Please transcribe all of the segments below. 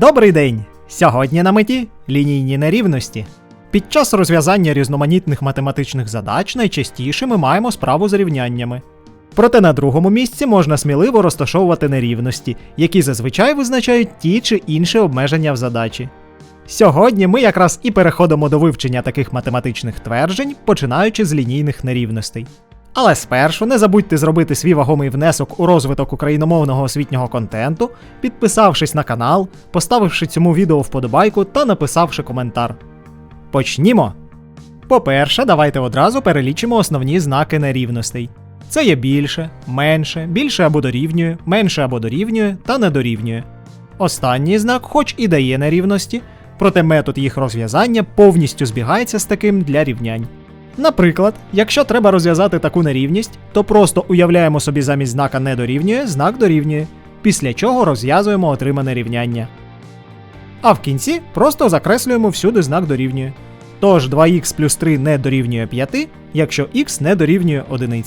Добрий день! Сьогодні на меті лінійні нерівності. Під час розв'язання різноманітних математичних задач найчастіше ми маємо справу з рівняннями. Проте на другому місці можна сміливо розташовувати нерівності, які зазвичай визначають ті чи інші обмеження в задачі. Сьогодні ми якраз і переходимо до вивчення таких математичних тверджень, починаючи з лінійних нерівностей. Але спершу не забудьте зробити свій вагомий внесок у розвиток україномовного освітнього контенту, підписавшись на канал, поставивши цьому відео вподобайку та написавши коментар. Почнімо! По-перше, давайте одразу перелічимо основні знаки нерівностей. Це є більше, менше, більше або дорівнює, менше або дорівнює та не дорівнює. Останній знак, хоч і дає нерівності, проте метод їх розв'язання повністю збігається з таким для рівнянь. Наприклад, якщо треба розв'язати таку нерівність, то просто уявляємо собі замість знака не дорівнює знак дорівнює, після чого розв'язуємо отримане рівняння. А в кінці просто закреслюємо всюди знак дорівнює. Тож 2х плюс 3 не дорівнює 5, якщо х не дорівнює 1.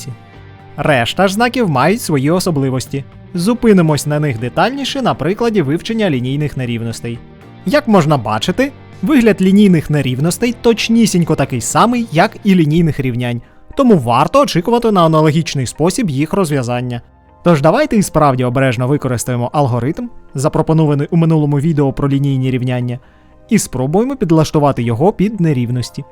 Решта ж знаків мають свої особливості. Зупинимось на них детальніше на прикладі вивчення лінійних нерівностей. Як можна бачити, вигляд лінійних нерівностей точнісінько такий самий, як і лінійних рівнянь, тому варто очікувати на аналогічний спосіб їх розв'язання. Тож давайте і справді обережно використаємо алгоритм, запропонований у минулому відео про лінійні рівняння, і спробуємо підлаштувати його під нерівності.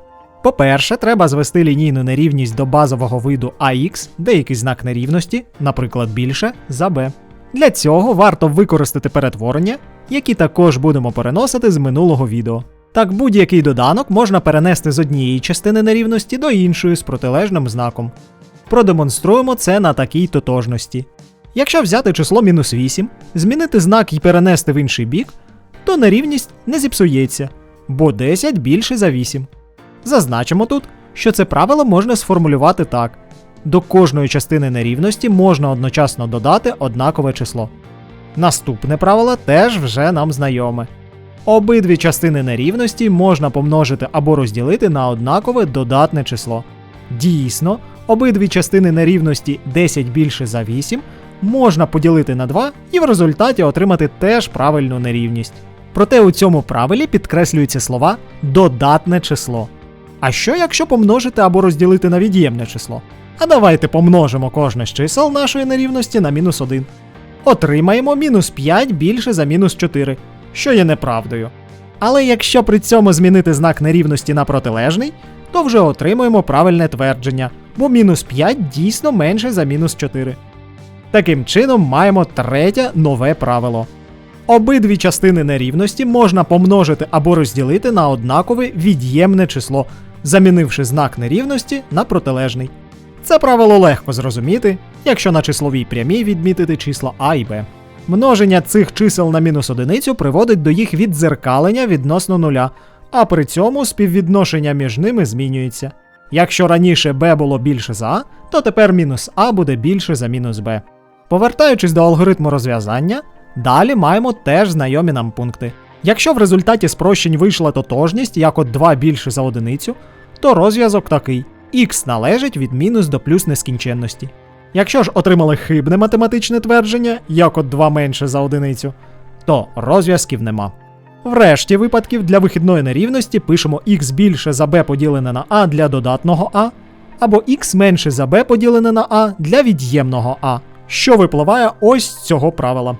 По-перше, треба звести лінійну нерівність до базового виду ax, деякий знак нерівності, наприклад, більше за b. Для цього варто використати перетворення, які також будемо переносити з минулого відео. Так будь-який доданок можна перенести з однієї частини нерівності до іншої з протилежним знаком. Продемонструємо це на такій тотожності. Якщо взяти число мінус 8, змінити знак і перенести в інший бік, то нерівність не зіпсується, бо 10 більше за 8. Зазначимо тут, що це правило можна сформулювати так: до кожної частини нерівності можна одночасно додати однакове число. Наступне правило теж вже нам знайоме. Обидві частини нерівності можна помножити або розділити на однакове додатне число. Дійсно, обидві частини нерівності 10 більше за 8 можна поділити на 2 і в результаті отримати теж правильну нерівність. Проте у цьому правилі підкреслюються слова додатне число. А що якщо помножити або розділити на від'ємне число? А давайте помножимо кожне з чисел нашої нерівності на мінус 1. Отримаємо мінус 5 більше за мінус 4, що є неправдою. Але якщо при цьому змінити знак нерівності на протилежний, то вже отримуємо правильне твердження, бо мінус 5 дійсно менше за мінус 4. Таким чином маємо третє нове правило. Обидві частини нерівності можна помножити або розділити на однакове від'ємне число, замінивши знак нерівності на протилежний. Це правило легко зрозуміти, якщо на числовій прямій відмітити числа А і Б. Множення цих чисел на мінус одиницю приводить до їх віддзеркалення відносно нуля, а при цьому співвідношення між ними змінюється. Якщо раніше b було більше за А, то тепер мінус А буде більше за мінус Б. Повертаючись до алгоритму розв'язання, далі маємо теж знайомі нам пункти. Якщо в результаті спрощень вийшла тотожність, як от 2 більше за одиницю, то розв'язок такий: х належить від мінус до плюс нескінченності. Якщо ж отримали хибне математичне твердження, як от 2 менше за одиницю, то розв'язків нема. Врешті випадків для вихідної нерівності пишемо х більше за b поділене на а для додатного а, або х менше за b поділене на а для від'ємного а, що випливає ось з цього правила.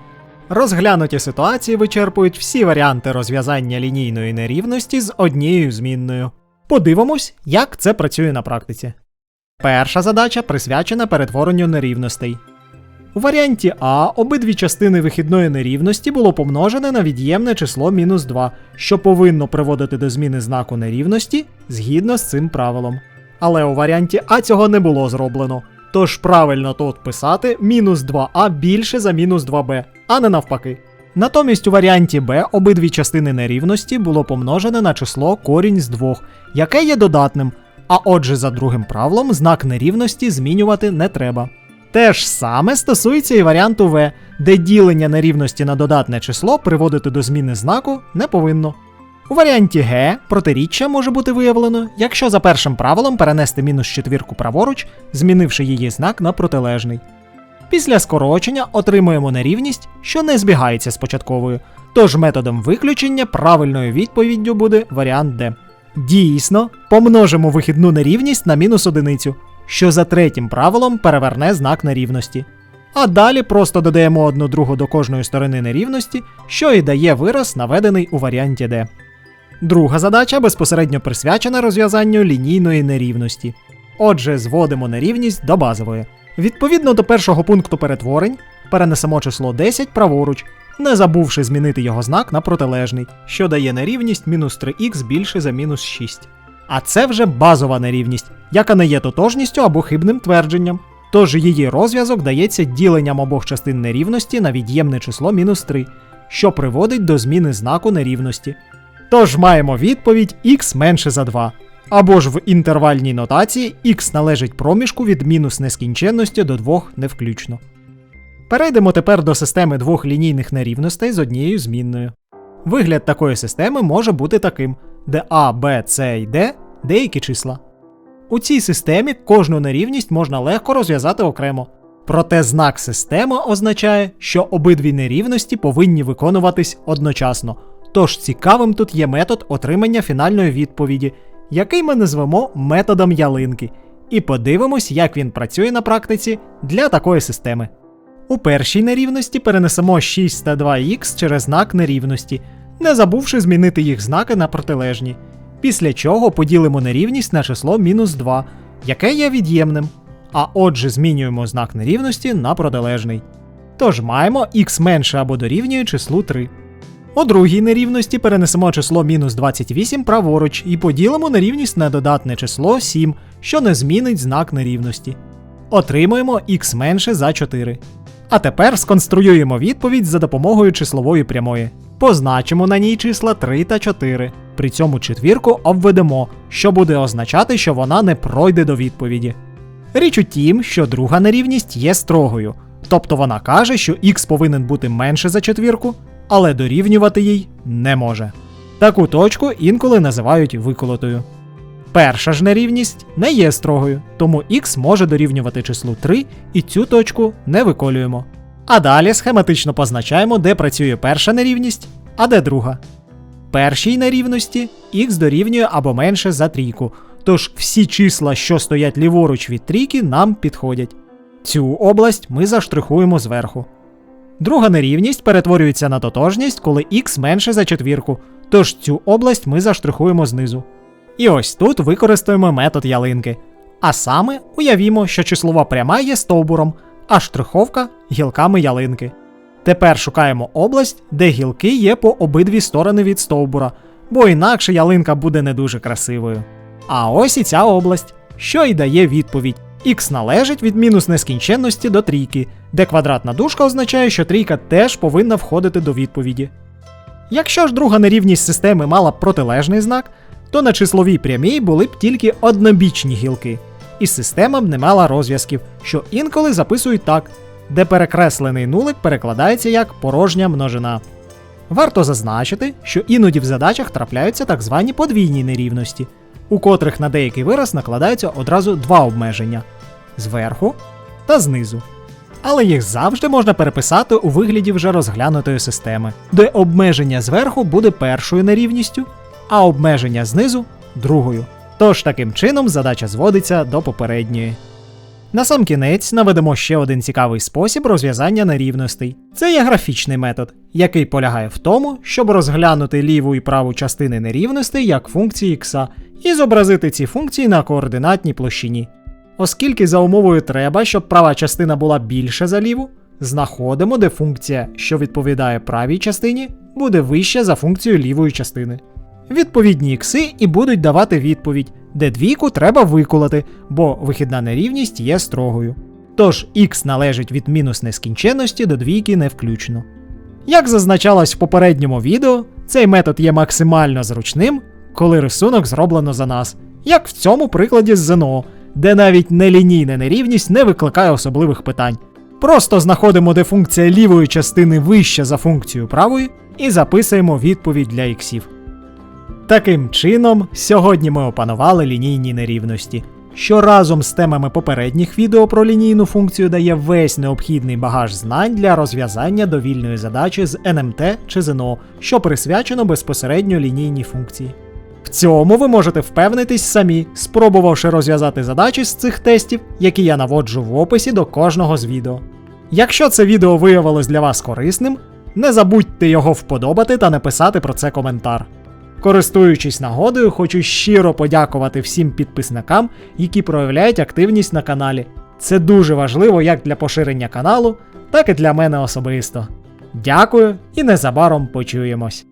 Розглянуті ситуації вичерпують всі варіанти розв'язання лінійної нерівності з однією змінною. Подивимось, як це працює на практиці. Перша задача присвячена перетворенню нерівностей. У варіанті А обидві частини вихідної нерівності було помножене на від'ємне число мінус 2, що повинно приводити до зміни знаку нерівності згідно з цим правилом. Але у варіанті А цього не було зроблено. Тож правильно тут писати мінус 2а більше за мінус 2b, а не навпаки. Натомість у варіанті b обидві частини нерівності було помножене на число корінь з 2, яке є додатним, а отже, за другим правилом знак нерівності змінювати не треба. Те ж саме стосується і варіанту v, де ділення нерівності на додатне число приводити до зміни знаку не повинно. У варіанті Г протиріччя може бути виявлено, якщо за першим правилом перенести мінус четвірку праворуч, змінивши її знак на протилежний. Після скорочення отримуємо нерівність, що не збігається з початковою. Тож методом виключення правильною відповіддю буде варіант D. Дійсно, помножимо вихідну нерівність на мінус одиницю, що за третім правилом переверне знак нерівності. А далі просто додаємо одну другу до кожної сторони нерівності, що і дає вираз, наведений у варіанті D. Друга задача безпосередньо присвячена розв'язанню лінійної нерівності. Отже, зводимо нерівність до базової. Відповідно до першого пункту перетворень, перенесемо число 10 праворуч, не забувши змінити його знак на протилежний, що дає нерівність мінус 3х більше за мінус 6. А це вже базова нерівність, яка не є тотожністю або хибним твердженням. Тож її розв'язок дається діленням обох частин нерівності на від'ємне число мінус 3, що приводить до зміни знаку нерівності. Тож маємо відповідь х менше за 2. Або ж в інтервальній нотації х належить проміжку від мінус нескінченності до 2 невключно. Перейдемо тепер до системи двох лінійних нерівностей з однією змінною. Вигляд такої системи може бути таким, де А, Б, С і Д деякі числа. У цій системі кожну нерівність можна легко розв'язати окремо. Проте знак системи означає, що обидві нерівності повинні виконуватись одночасно. Тож цікавим тут є метод отримання фінальної відповіді, який ми назвемо методом ялинки, і подивимось, як він працює на практиці для такої системи. У першій нерівності перенесемо 6 та 2х через знак нерівності, не забувши змінити їх знаки на протилежні. Після чого поділимо нерівність на число мінус 2, яке є від'ємним. А отже, змінюємо знак нерівності на протилежний. Тож маємо х менше або дорівнює числу 3. У другій нерівності перенесемо число мінус 28 праворуч і поділимо нерівність на додатне число 7, що не змінить знак нерівності. Отримуємо х менше за 4. А тепер сконструюємо відповідь за допомогою числової прямої. Позначимо на ній числа 3 та 4. При цьому четвірку обведемо, що буде означати, що вона не пройде до відповіді. Річ у тім, що друга нерівність є строгою, тобто вона каже, що х повинен бути менше за четвірку, але дорівнювати їй не може. Таку точку інколи називають виколотою. Перша ж нерівність не є строгою, тому х може дорівнювати числу 3 і цю точку не виколюємо. А далі схематично позначаємо, де працює перша нерівність, а де друга. Першій нерівності х дорівнює або менше за трійку, тож всі числа, що стоять ліворуч від трійки, нам підходять. Цю область ми заштрихуємо зверху. Друга нерівність перетворюється на тотожність, коли х менше за четвірку, тож цю область ми заштрихуємо знизу. І ось тут використаємо метод ялинки. А саме уявімо, що числова пряма є стовбуром, а штриховка гілками ялинки. Тепер шукаємо область, де гілки є по обидві сторони від стовбура, бо інакше ялинка буде не дуже красивою. А ось і ця область, що й дає відповідь. Х належить від мінус нескінченності до трійки, де квадратна дужка означає, що трійка теж повинна входити до відповіді. Якщо ж друга нерівність системи мала протилежний знак, то на числовій прямій були б тільки однобічні гілки, і система б не мала розв'язків, що інколи записують так, де перекреслений нулик перекладається як порожня множина. Варто зазначити, що іноді в задачах трапляються так звані подвійні нерівності, у котрих на деякий вираз накладаються одразу два обмеження зверху та знизу. Але їх завжди можна переписати у вигляді вже розглянутої системи, де обмеження зверху буде першою нерівністю, а обмеження знизу другою. Тож таким чином задача зводиться до попередньої. На сам кінець наведемо ще один цікавий спосіб розв'язання нерівностей. Це є графічний метод, який полягає в тому, щоб розглянути ліву і праву частини нерівностей як функції х і зобразити ці функції на координатній площині. Оскільки за умовою треба, щоб права частина була більше за ліву, знаходимо, де функція, що відповідає правій частині, буде вища за функцію лівої частини. Відповідні ікси і будуть давати відповідь, де двійку треба виколоти, бо вихідна нерівність є строгою. Тож х належить від мінус нескінченності до двійки не включно. Як зазначалось в попередньому відео, цей метод є максимально зручним, коли рисунок зроблено за нас, як в цьому прикладі з ЗНО, де навіть нелінійна нерівність не викликає особливих питань. Просто знаходимо, де функція лівої частини вища за функцію правої, і записуємо відповідь для іксів. Таким чином, сьогодні ми опанували лінійні нерівності. що разом з темами попередніх відео про лінійну функцію дає весь необхідний багаж знань для розв'язання довільної задачі з НМТ чи ЗНО, що присвячено безпосередньо лінійній функції. В цьому ви можете впевнитись самі, спробувавши розв'язати задачі з цих тестів, які я наводжу в описі до кожного з відео. Якщо це відео виявилось для вас корисним, не забудьте його вподобати та написати про це коментар. Користуючись нагодою, хочу щиро подякувати всім підписникам, які проявляють активність на каналі. Це дуже важливо як для поширення каналу, так і для мене особисто. Дякую і незабаром почуємось.